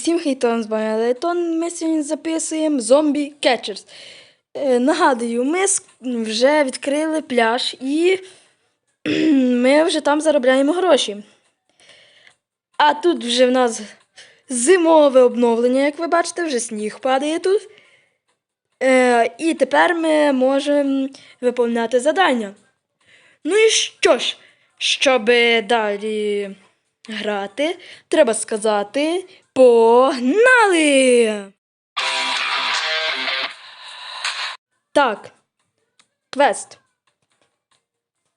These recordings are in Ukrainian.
всім хейтон з вами, але то ми сьогодні записуємо зомбі кетчерс. Нагадую, ми вже відкрили пляж і ми вже там заробляємо гроші. А тут вже в нас зимове обновлення, як ви бачите, вже сніг падає тут. Е, і тепер ми можемо виповняти завдання. Ну і що ж, щоб далі грати, треба сказати погнали! Так. Квест.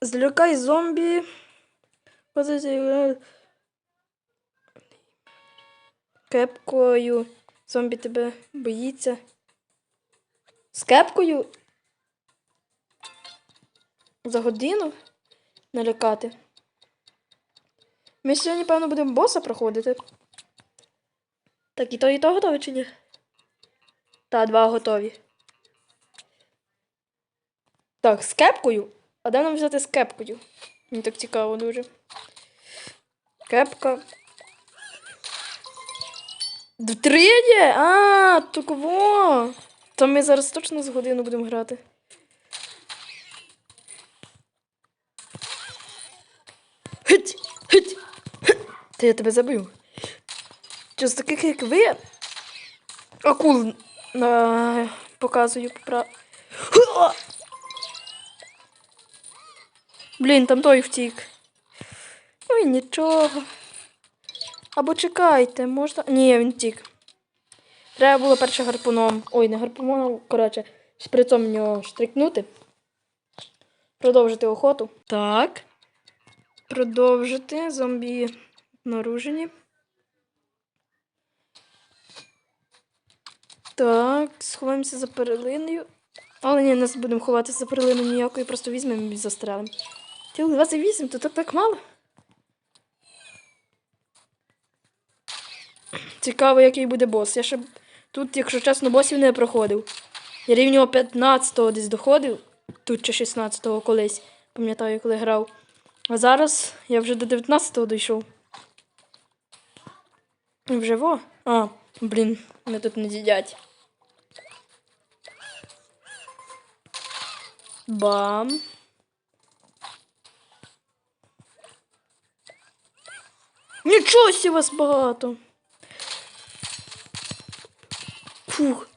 Злякай зомбі. Кепкою. Зомбі тебе боїться. З кепкою. За годину налякати. Ми сьогодні, певно, будемо боса проходити. Так, і то, і то готові чи ні? Та, два готові. Так, з кепкою. А де нам взяти з кепкою? Мені так цікаво дуже. Кепка. Три є? А, то кого? То ми зараз точно з годину будемо грати. Та я тебе забив. З таких, як ви? Акул на... показую попра... Ха! Блін, там той втік. Ну і нічого. Або чекайте, можна. Ні, він втік. Треба було перше гарпуном. Ой, не гарпуном, коротше, шприцом в нього штрикнути. Продовжити охоту. Так. Продовжити. Зомбі наружені. Так, сховаємося за перлиною. Але ні, не будемо ховатися за перлиною ніякої, просто візьмемо і застрелимо. Тіл 28, то так, так мало. Цікаво, який буде бос. Я ще тут, якщо чесно, босів не проходив. Я рівнього 15-го десь доходив, тут чи 16-го колись, пам'ятаю, коли грав. А зараз я вже до 19-го дійшов. І Вже во. А, блін, мене тут не з'їдять. Бам. Нічого сі вас багато. Фух.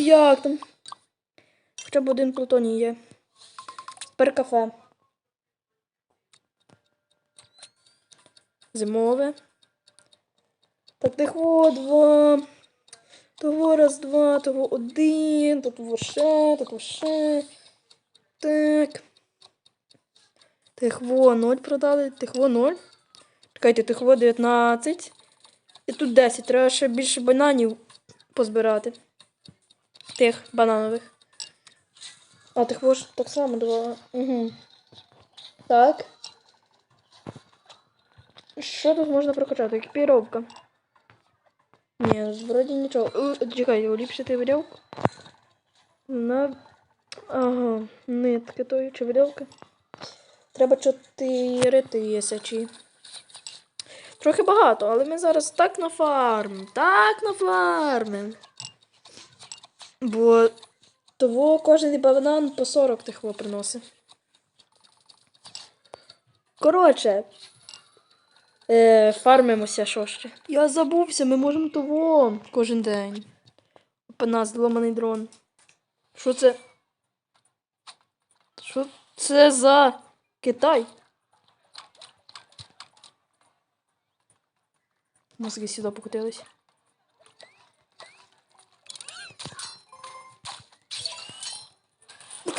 Як там? Хоча б один плутоній є. Тепер кафе. Зимове. Так, тихо, два. Того раз, два, того один, того ще, того ще. Так. Тихво 0 продали, тихво 0. Чекайте, тихво 19. І тут 10. Треба ще більше бананів позбирати. Тих бананових. А тихво ж так само два. Угу. Так. Що тут можна прокачати? Екіпіровка. Ні, вроді нічого. Е, Чекай, уліпшити виделку. На. Ага, нитки тої чи виделки. Треба чотири тисячі. Трохи багато, але ми зараз так нафармимо. Так нафармимо. Бо того кожен банан по 40 тихо приносить. Коротше, Е, фармимося що ще. Я забувся, ми можемо того кожен день. Опана, зломаний дрон. Що це? Що це за Китай? Мозги сюди покотились.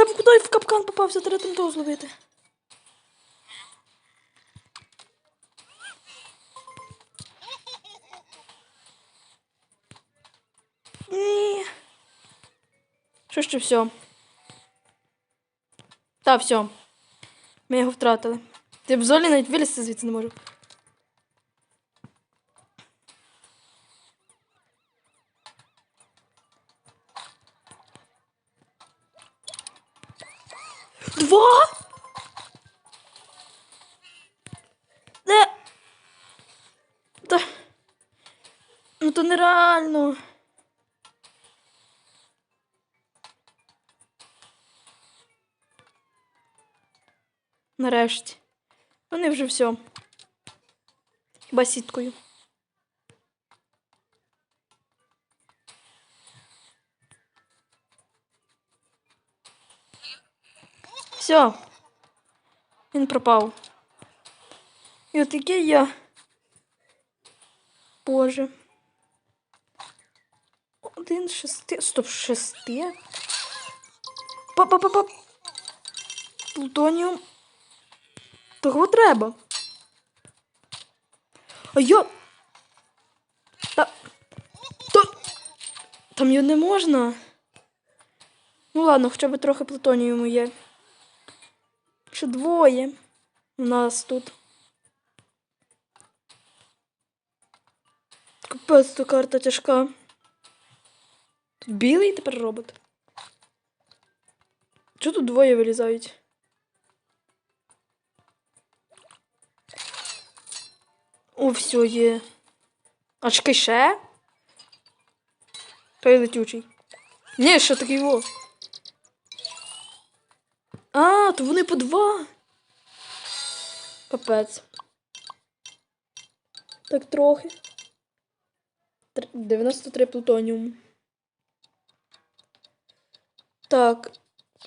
Там куди в капкан попався, треба там того зловити. Що ще все? Та, все. Ми його втратили. Ти в золі навіть вилізти звідси не можу. Два? Де? Та... Ну то нереально. Нарешті. Вони вже все. Хіба сіткою. Все. Він пропав. І от який я. Боже. Один шести. Стоп, шести. Па-па-па-па. Плутоніум. Того треба. А я. Та... Та... Там його не можна. Ну ладно, хоча б трохи плутоніуму є. Ще двоє у нас тут. Капець, ця карта тяжка. Тут білий тепер робот. Чого тут двоє вилізають? О, все є. А чекай ще? Той летючий. Ні, ще такий во. А, то вони по два. Капець. Так трохи. Тр- 93 плутоніум. Так.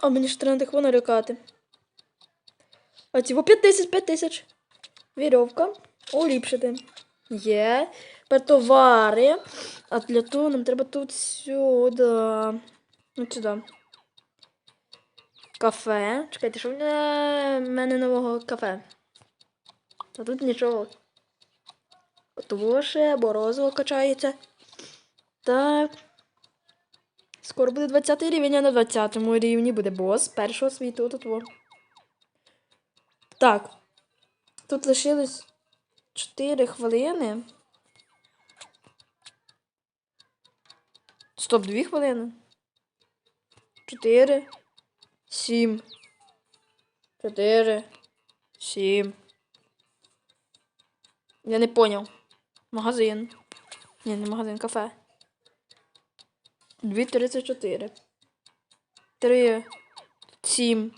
А мені ж треба їх налякати. А ці 5 тисяч, 5 тисяч. Вірьовка. Уліпшити. Є. Товари. А для того нам треба тут сюди. От сюди. Кафе. Чекайте, що в мене- нового кафе? Та тут нічого. Того ще морозиво качається. Так. Скоро буде 20 рівень, а на 20 рівні буде бос першого світу. Тут во. Так. Тут лишилось 4 хвилини. Стоп, 2 хвилини. 4. 7. 4. 7. Я не поняв. Магазин. Ні, не магазин, кафе. 2.34. 3. 7.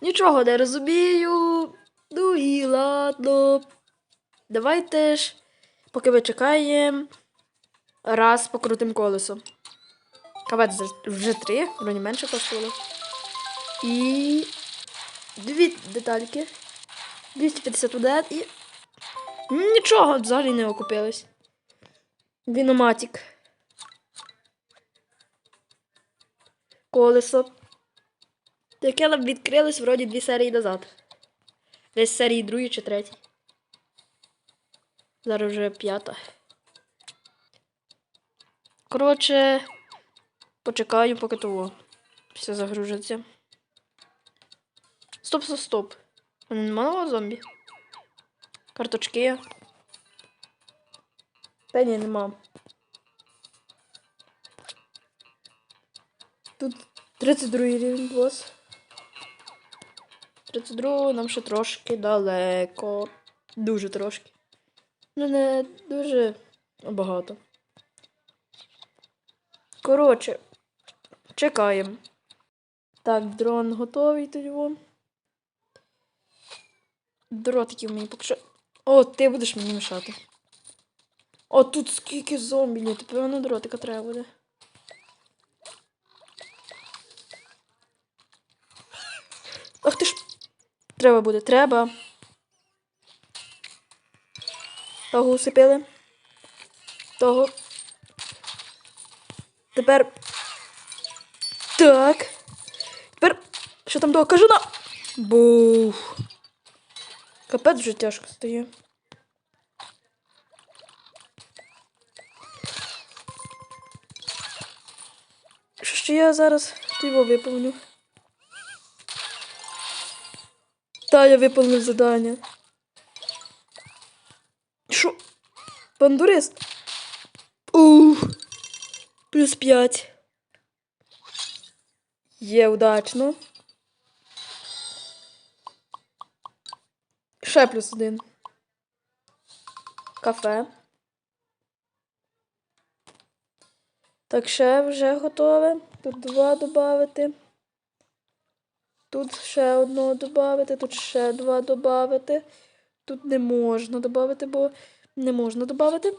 Нічого не розумію. Ну і ладно. Давайте ж, поки ми чекаємо, раз покрутим колесо. Кавець вже три, вроді менше коштувало. І дві детальки. 251 і. Нічого взагалі не окупилось. Віноматік. Колесо. Яке нам відкрилось вроді дві серії назад. Десь серії другій чи третій. Зараз вже п'ята. Коротше, почекаю, поки того. Все загружиться. Стоп, стоп, стоп. Нема нового зомбі. Карточки. Та ні, нема. Тут 32 рівень бос. 32 нам ще трошки далеко. Дуже трошки. Ну, не дуже багато. Коротше, чекаємо. Так, дрон готовий тоді. во. Дротиків мені поки що. О, ти будеш мені мішати. О, тут скільки зомбі, ні, тепер воно дротика треба буде. Ах ти ж. Треба буде, треба. Того усипили. Того. Тепер. Так. Тепер. Що там того кажу на. Бух. Капець вже тяжко стає. Що ж я зараз його виповню? Та я виповнив завдання. Шо? Бандурист? Ух. Плюс п'ять. Є удачно. Ще плюс один. Кафе. Так ще вже готове. Тут два додати. Тут ще одного додати, тут ще два додати. Тут не можна додати, бо не можна додати.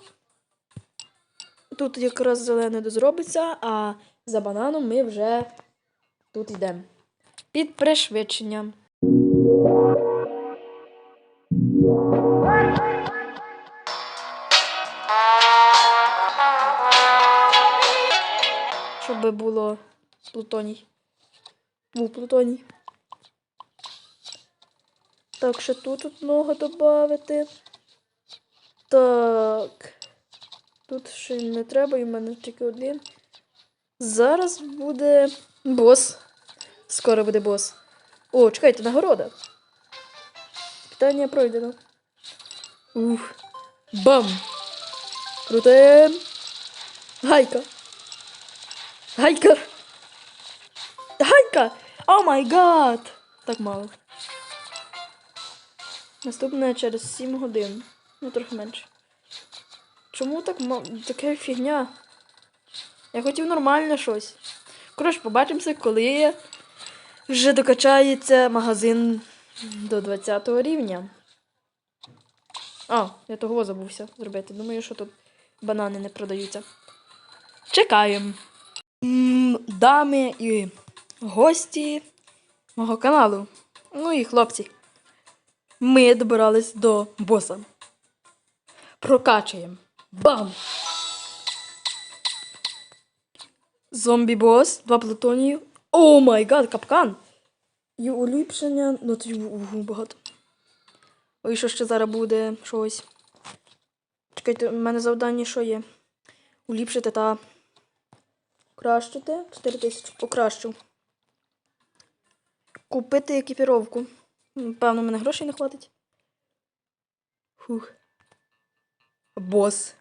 Тут якраз зелене дозробиться, а за бананом ми вже тут йдемо. Під пришвидшенням. Щоб було плутоній. Був плутоній. Так, ще тут одного додати. Так. Тут ще не треба, і в мене тільки один. Зараз буде бос. Скоро буде бос. О, чекайте, нагорода. Питання пройдено. Ух. Бам! Круте. Гайка. Гайка. Гайка! О май гад! Так мало. Наступне через 7 годин. Ну, трохи менше. Чому так таке фігня? Я хотів нормальне щось. Коротше, побачимося, коли вже докачається магазин до 20 рівня. А, я того забувся зробити. Думаю, що тут банани не продаються. Чекаємо. Дами і гості мого каналу. Ну і хлопці. Ми добирались до боса. Прокачуємо. Бам! Зомбі бос, два плутонії. О май гад, капкан! І уліпшення. Ну угу, багато. Ой, що ще зараз буде щось. Чекайте, у мене завдання що є? Уліпшити та кращити. 4 тисячі. Покращу. Купити екіпіровку. Певно, мене грошей не хватить. Фух. Бос.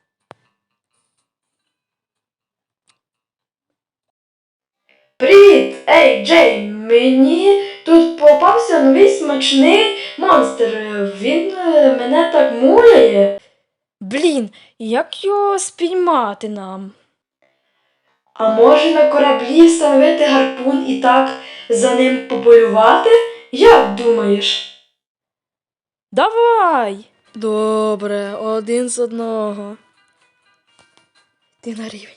Привіт! Ей, Джей! Мені тут попався новий смачний монстр. Він е, мене так муляє. Блін, як його спіймати нам? А може на кораблі встановити гарпун і так за ним пополювати? Як думаєш? Давай! Добре, один з одного. Ти на рівень.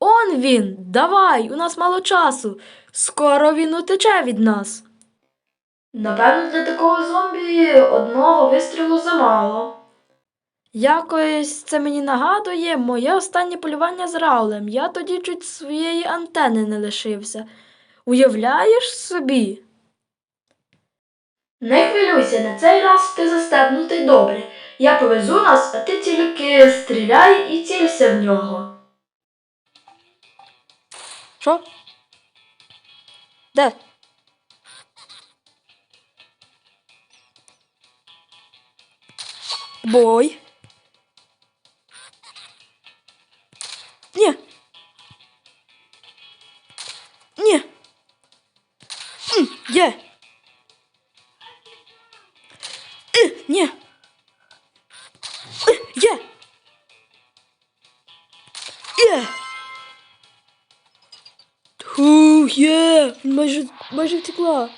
Он він! Давай! У нас мало часу. Скоро він утече від нас. Напевно, для такого зомбі одного вистрілу замало. Якось це мені нагадує моє останнє полювання з Раулем. Я тоді чуть своєї антени не лишився. Уявляєш собі? Не хвилюйся, на цей раз ти застебнутий добре. Я повезу нас, а ти тільки стріляй і цілься в нього. Що? Де? Бой. Ні. Ні. М, Є. Е, Ні. Е, Є. Є. Фух, є. Майже, майже втекла.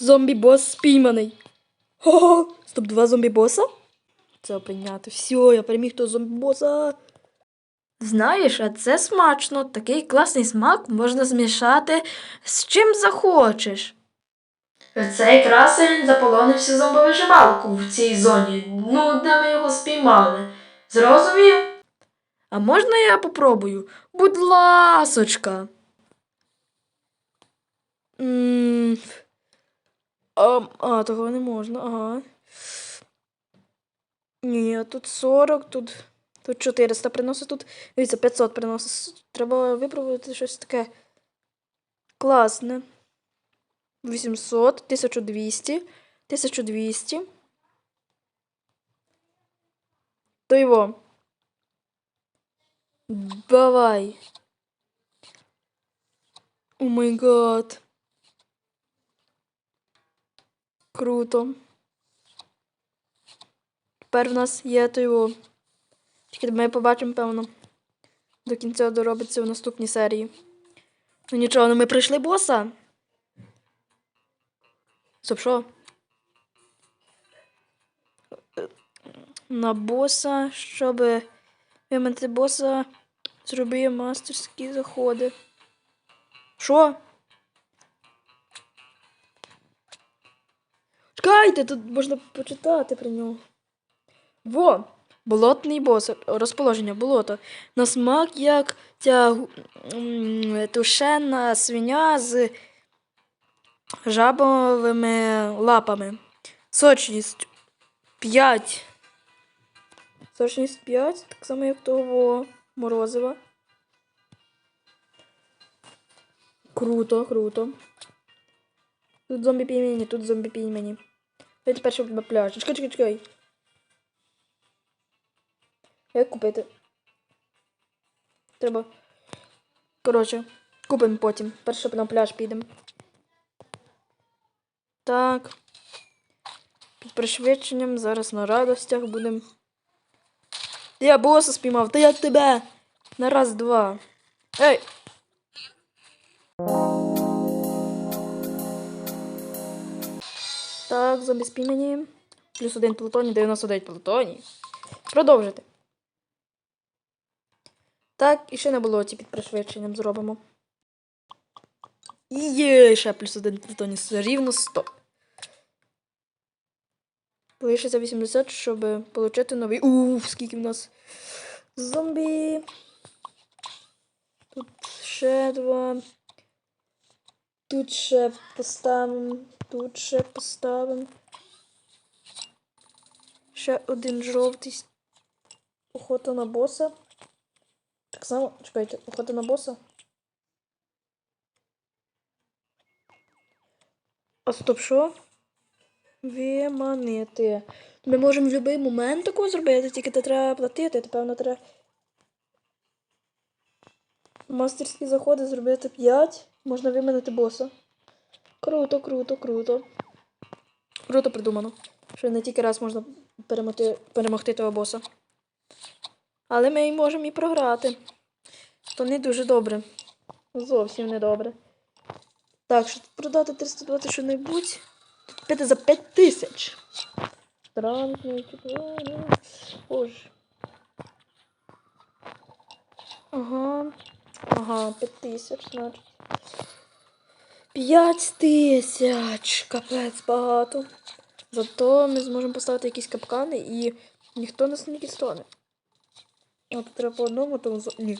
Зомбі-бос спійманий. Хо-хо. Стоп, два зомбі-боса? Це прийняти. Все, я переміг того зомбі-боса. Знаєш, а це смачно. Такий класний смак можна змішати з чим захочеш. Цей красень заполонився зомбовижималку в цій зоні, ну, де ми його спіймали. Зрозумів? А можна я попробую? Будь ласочка. М, А, а, того не можна, ага. Ні, тут 40, тут, тут 400 приносить, тут, дивіться, 500 приносить. Треба випробувати щось таке класне. 800, 1200, 1200. То його. Давай. О май гад. Круто. Тепер в нас є той. о. Тільки ми побачимо, певно. До кінця доробиться в наступній серії. Ну нічого, ну ми пройшли боса. Що? На боса, щоб вимити боса, зроби мастерські заходи. Що? Чекайте, тут можна почитати про нього. Во! Болотний бос. Розположення болото. На смак як гу- тушена свиня з жабовими лапами. Сочність 5. Сочність 5, так само як того морозива. Круто, круто. Тут зомбі піймені, тут зомбі піймені. Давайте перше пляж. Чекай, чекай, чекай. Як купити? Треба. Коротше, купимо потім. Перше на пляж підемо. Так. Під пришвидшенням зараз на радостях будемо. Я боса спіймав, та я тебе! На раз, два. Ей! Так, зомбі спіймані. Плюс один плутоній, 99 плутоній. Продовжити. Так, і ще на болоті під пришвидшенням зробимо. Є ще плюс один плутоній. Рівно 100. Лишиться 80, щоб отримати новий. Уф, скільки в нас зомбі. Тут ще два. Тут ще поставимо. Тут ще поставимо. Ще один жовтий. Охота на боса. Так само, чекайте, охота на боса. А стоп, що? Виманити. Ми можемо в будь-який момент такого зробити, тільки це треба платити, то певно треба. Мастерські заходи зробити 5. Можна виманити боса. Круто, круто, круто. Круто придумано. Що не тільки раз можна перемогти, перемогти того боса. Але ми можемо і програти. То не дуже добре. Зовсім не добре. Так, щоб продати 320 що-небудь. Купити за 5 тисяч. Странно, Боже. Ага. Ага, 5 тисяч, значить. 5 тисяч. Капець багато. Зато ми зможемо поставити якісь капкани і ніхто нас не дістане. Тут треба по одному, то ні.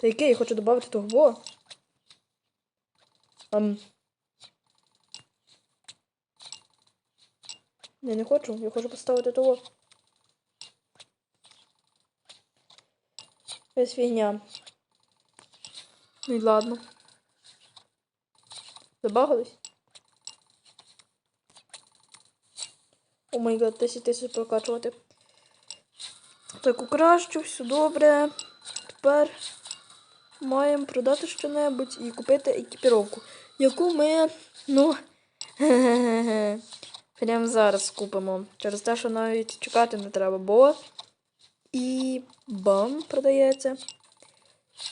Та яке я хочу додати того. Ам. Я не хочу, я хочу поставити того. Якась фігня. Ну і ладно. Забагались? О май гад, 10 тисяч прокачувати. Так, укращу, все добре. Тепер маємо продати щонебудь і купити екіпіровку, яку ми, ну, прямо зараз купимо. Через те, що навіть чекати не треба, бо і бам продається.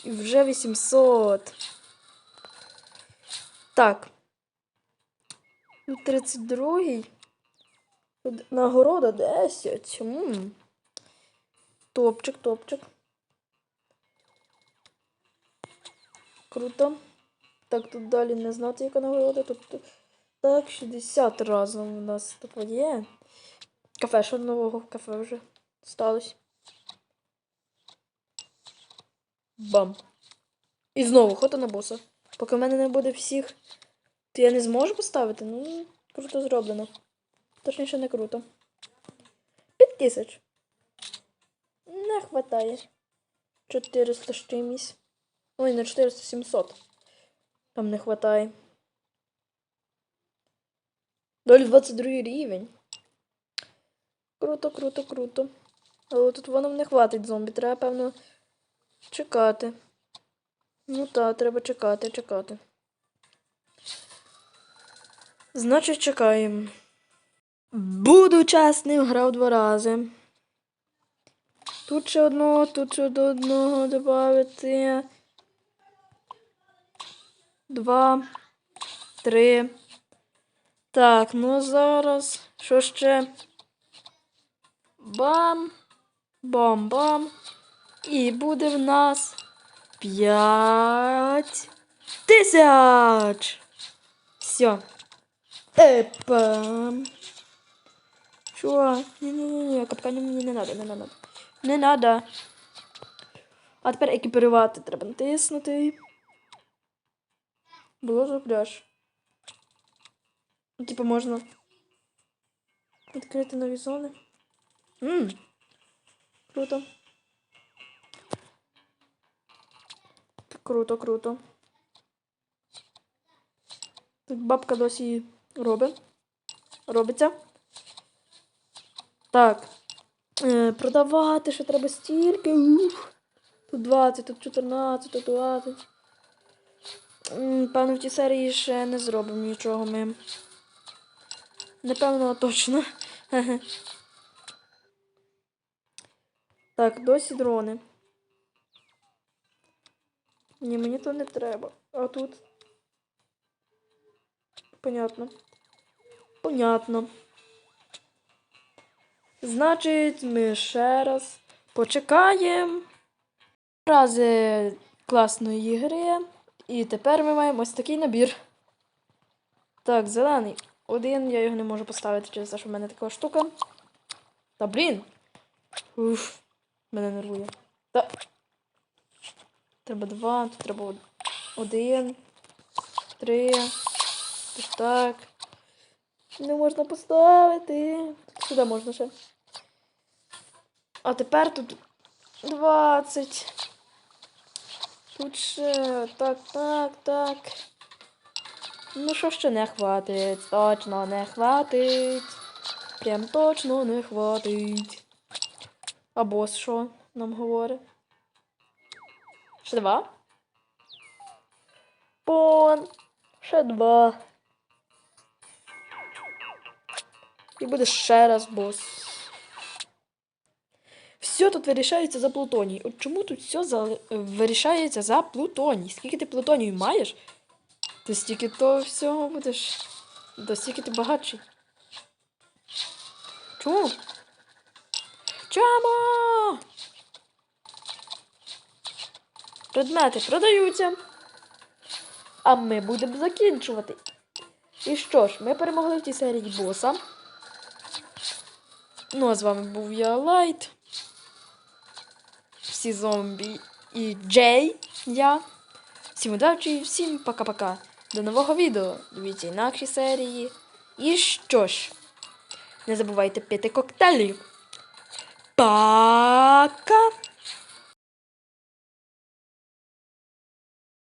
І вже 800. Так. 32-й. Нагорода 10. М. Топчик, топчик. Круто. Так, тут далі не знати, яка нагорода. Тут так, 60 разом у нас тут є. Кафе, що нового кафе вже сталося. Бам. І знову хота на боса. Поки в мене не буде всіх, то я не зможу поставити. Ну, круто зроблено. Точніше, не круто. 5 тисяч. Не хватає. 400 з чимось. Ой, на 400 700. Там не хватає. Долі 22 рівень. Круто, круто, круто. Але тут воно не хватить зомбі. Треба, певно, чекати. Ну так, треба чекати, чекати. Значить, чекаємо. Буду чесним, грав два рази. Тут ще одного, тут ще до одного додати. Два. Три. Так, ну зараз. Що ще? Бам. Бам-бам. І буде в нас п'ять тисяч. Все. Епам. Що? Ні-ні-ні, капканів мені не надо, не надо. Не надо. А тепер екіпірувати треба натиснути. Було за пляж. Ну, Типу можна відкрити нові зони. Ммм. Круто. Круто, круто. Тут бабка досі робить. Робиться. Так. Е, продавати, що треба стільки. Ух. Тут 20, тут 14, тут 20. Певно, в тій серії ще не зробимо нічого ми. Напевно, точно. Так, досі дрони. Ні, мені то не треба. А тут. Понятно. Понятно. Значить, ми ще раз почекаємо. Рази класної гри. І тепер ми маємо ось такий набір. Так, зелений. Один, я його не можу поставити через те, що в мене така штука. Та блін. Уф, мене нервує. Та. Треба два, тут треба один, три. Ось так. Не можна поставити. Сюди можна ще. А тепер тут 20. Тут ще так, так, так. Ну що ще не хватить? Точно не хватить. Прям точно не хватить. А бос що нам говорить? Ще два? Пон. Ще два. І буде ще раз бос. Все тут вирішається за плутоній. От чому тут все за... вирішається за плутоній? Скільки ти плутонію маєш? То стільки то всього будеш. То стільки ти багатший. Чому? Чому? Предмети продаються. А ми будемо закінчувати. І що ж, ми перемогли в тій серії боса. Ну, а з вами був я Лайт. Всі зомбі і Джей. Я. Всім удачі, всім пока-пока. До нового відео. Дивіться інакші серії. І що ж, не забувайте пити коктейлі. Пока!